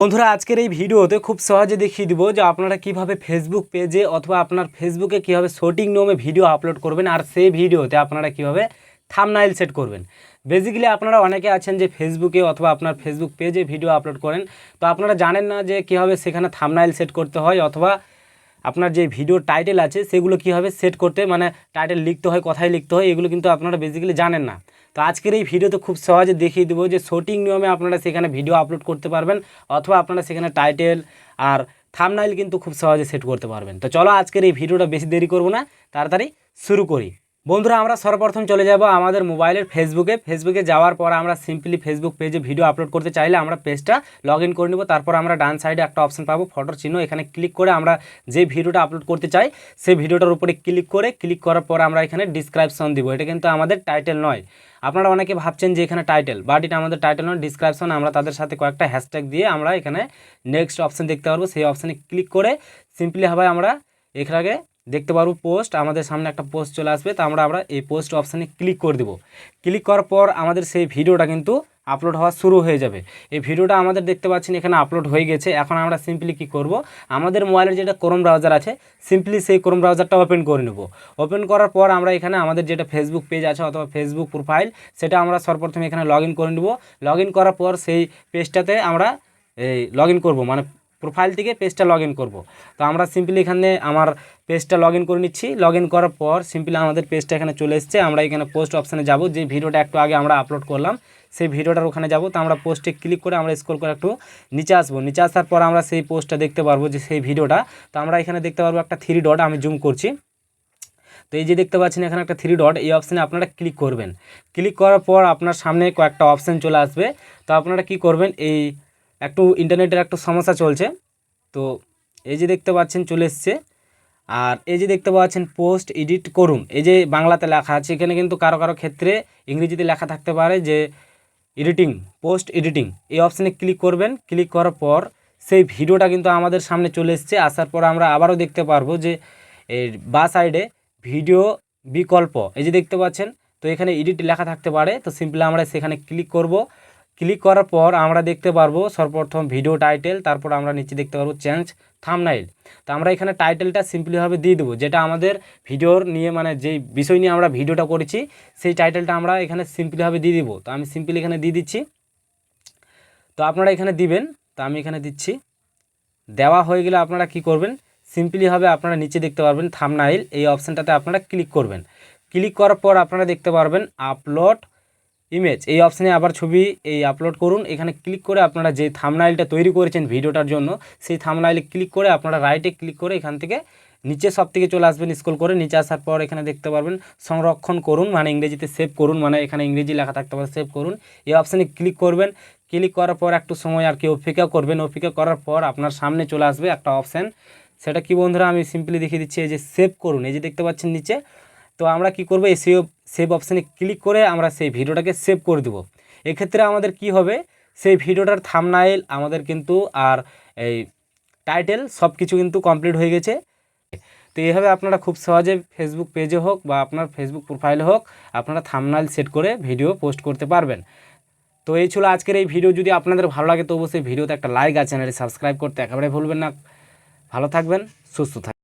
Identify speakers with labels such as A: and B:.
A: বন্ধুরা, আজকের এই ভিডিওতে খুব সহজে দেখিয়ে দিব যে আপনারা কীভাবে ফেসবুক পেজে অথবা আপনার ফেসবুকে কীভাবে শর্টিং নোমে ভিডিও আপলোড করবেন আর সেই ভিডিওতে আপনারা কীভাবে থামনাইল সেট করবেন। বেসিক্যালি আপনারা অনেকে আছেন যে ফেসবুকে অথবা আপনার ফেসবুক পেজে ভিডিও আপলোড করেন। তো আপনারা জানেন না যে কীভাবে সেখানে থামনাইল সেট করতে হয় অথবা আপনার যে ভিডিও টাইটেল আছে, সেগুলো কীভাবে সেট করতে মানে টাইটেল লিখতে হয়, কথায় লিখতে হয়, এগুলো কিন্তু আপনারা বেসিক্যালি জানেন না। তো আজকের এই ভিডিওতে খুব সহজে দেখিয়ে দেবো যে শর্টিং নিয়মে আপনারা সেখানে ভিডিও আপলোড করতে পারবেন, অথবা আপনারা সেখানে টাইটেল আর থামনাইল কিন্তু খুব সহজে সেট করতে পারবেন। তো চলো আজকের এই ভিডিওটা বেশি দেরি করব না, তাড়াতাড়ি শুরু করি। বন্ধুরা, আমরা সর্বপ্রথম চলে যাব আমাদের মোবাইলের ফেসবুকে। ফেসবুকে যাওয়ার পর আমরা সিম্পলি ফেসবুক পেজে ভিডিও আপলোড করতে চাইলে আমরা পেজটা লগ ইন করে নেব। তারপর আমরা ডান সাইডে একটা অপশন পাবো ফটোর চিহ্ন। এখানে ক্লিক করে আমরা যে ভিডিওটা আপলোড করতে চাই, সেই ভিডিওটার উপরে ক্লিক করে ক্লিক করার পর আমরা এখানে ডিসক্রিপশন দিব। এটা কিন্তু আমাদের টাইটেল নয়। আপনারা অনেকে ভাবছেন যে এখানে টাইটেল বাট এটা আমাদের টাইটেল নয় ডিসক্রিপশন আমরা তাদের সাথে কয়েকটা হ্যাশট্যাগ দিয়ে আমরা এখানে নেক্সট অপশন দেখতে পারব। সেই অপশানে ক্লিক করে সিম্পলি হবে আমরা এখানে দেখতে পারব পোস্ট আমাদের সামনে একটা পোস্ট চলে আসবে, তো আমরা আমরা এই পোস্ট অপশানে ক্লিক করে দেবো। ক্লিক করার পর আমাদের সেই ভিডিওটা কিন্তু আপলোড হওয়া শুরু হয়ে যাবে। এই ভিডিওটা আমাদের দেখতে পাচ্ছেন এখানে আপলোড হয়ে গেছে। এখন আমরা সিম্পলি কি করব? আমাদের মোবাইলের যেটা ক্রোম ব্রাউজার আছে সিম্পলি সেই ক্রোম ব্রাউজারটা ওপেন করে নেব। ওপেন করার পর আমরা এখানে আমাদের যেটা ফেসবুক পেজ আছে অথবা ফেসবুক প্রোফাইল সেটা আমরা সর্বপ্রথমে এখানে লগ করে নেব। লগ করার পর সেই পেজটাতে আমরা এই লগ ইন করব। মানে প্রোফাইল থেকে পেজটা লগ ইন করব। তো আমরা সিম্পলি এখানে আমার পেজটা লগ ইন করে নিচ্ছি। লগ ইন করার পর সিম্পলি আমাদের পেজটা এখানে চলে এসছে। আমরা এখানে পোস্ট অপশানে যাব। যে ভিডিওটা একটু আগে আমরা আপলোড করলাম, সেই ভিডিওটার ওখানে যাব। তো আমরা পোস্টে ক্লিক করে আমরা স্ক্রল করে একটু নিচে আসব। নিচে আসার পর আমরা সেই পোস্টটা দেখতে পারব যে সেই ভিডিওটা। তো আমরা এখানে দেখতে পারব একটা থ্রি ডট আমি জুম করছি। তো এই যে দেখতে পাচ্ছেন এখানে একটা থ্রি ডট এই অপশানে আপনারা ক্লিক করবেন। ক্লিক করার পর আপনার সামনে কয়েকটা অপশান চলে আসবে। তো আপনারা কি করবেন? এই একটু ইন্টারনেটের একটু সমস্যা চলছে। তো এই যে দেখতে পাচ্ছেন চলে এসছে। আর এই যে দেখতে পাচ্ছেন পোস্ট এডিট করুন। এই যে বাংলাতে লেখা আছে, এখানে কিন্তু কারও কারও ক্ষেত্রে ইংরেজিতে লেখা থাকতে পারে যে এডিটিং পোস্ট এডিটিং এই অপশানে ক্লিক করবেন। ক্লিক করার পর সেই ভিডিওটা কিন্তু আমাদের সামনে চলে এসছে। আসার পর আমরা আবারও দেখতে পারব যে বা সাইডে ভিডিও বিকল্প। এই যে দেখতে পাচ্ছেন, তো এখানে এডিট লেখা থাকতে পারে। তো সিম্পলি আমরা সেখানে ক্লিক করব। ক্লিক করার পর আমরা দেখতে পারব সর্বপ্রথম ভিডিও টাইটেল, তারপর আমরা নিচে দেখতে পারব চেঞ্জ থামনাইল। তো আমরা এখানে টাইটেলটা সিম্পলিভাবে দিয়ে দেবো, যেটা আমাদের ভিডিওর নিয়ে মানে যেই বিষয় নিয়ে আমরা ভিডিওটা করেছি, সেই টাইটেলটা আমরা এখানে সিম্পলিভাবে দিয়ে দিব। তো আমি সিম্পলি এখানে দিয়ে দিচ্ছি। তো আপনারা এখানে দিবেন, তো আমি এখানে দিচ্ছি। দেওয়া হয়ে গেলে আপনারা কি করবেন? সিম্পলিভাবে আপনারা নিচে দেখতে পারবেন থামনাইল, এই অপশানটাতে আপনারা ক্লিক করবেন। ক্লিক করার পর আপনারা দেখতে পারবেন আপলোড ইমেজ এই অপশানে আবার ছবি, এই আপলোড করুন। এখানে ক্লিক করে আপনারা যে থামনাইলটা তৈরি করেছেন ভিডিওটার জন্য, সেই থামনাইলে ক্লিক করে আপনারা রাইটে ক্লিক করে এখান থেকে নিচে সব থেকে চলে আসবেন স্কুল করে। নিচে আসার পর এখানে দেখতে পারবেন সংরক্ষণ করুন মানে ইংরেজিতে সেভ করুন মানে এখানে ইংরেজি লেখা থাকতে পারে সেভ করুন। এই অপশানে ক্লিক করবেন। ক্লিক করার পর একটু সময় আর কি অপেক্ষা করবেন। অপেক্ষা করার পর আপনার সামনে চলে আসবে একটা অপশান সেটা কি বন্ধুরা আমি সিম্পলি দেখিয়ে দিচ্ছি, এই যে সেভ করুন। এই যে দেখতে পাচ্ছেন নিচে। তো আমরা কি করব? এই সেভ সেভ অপশানে ক্লিক করে আমরা সেই ভিডিওটাকে সেভ করে দেবো। এক্ষেত্রে আমাদের কি হবে? সেই ভিডিওটার থামনাইল আমাদের কিন্তু আর এই টাইটেল সব কিছু কিন্তু কমপ্লিট হয়ে গেছে। তো এইভাবে আপনারা খুব সহজে ফেসবুক পেজে হোক বা আপনার ফেসবুক প্রোফাইলে হোক, আপনারা থামনাইল সেট করে ভিডিও পোস্ট করতে পারবেন। তো এই ছিল আজকের এই ভিডিও যদি আপনাদের ভালো লাগে তো অবশ্যই ভিডিওতে একটা লাইক আর চ্যানেলে সাবস্ক্রাইব করতে একেবারে ভুলবেন না। ভালো থাকবেন, সুস্থ থাকবেন।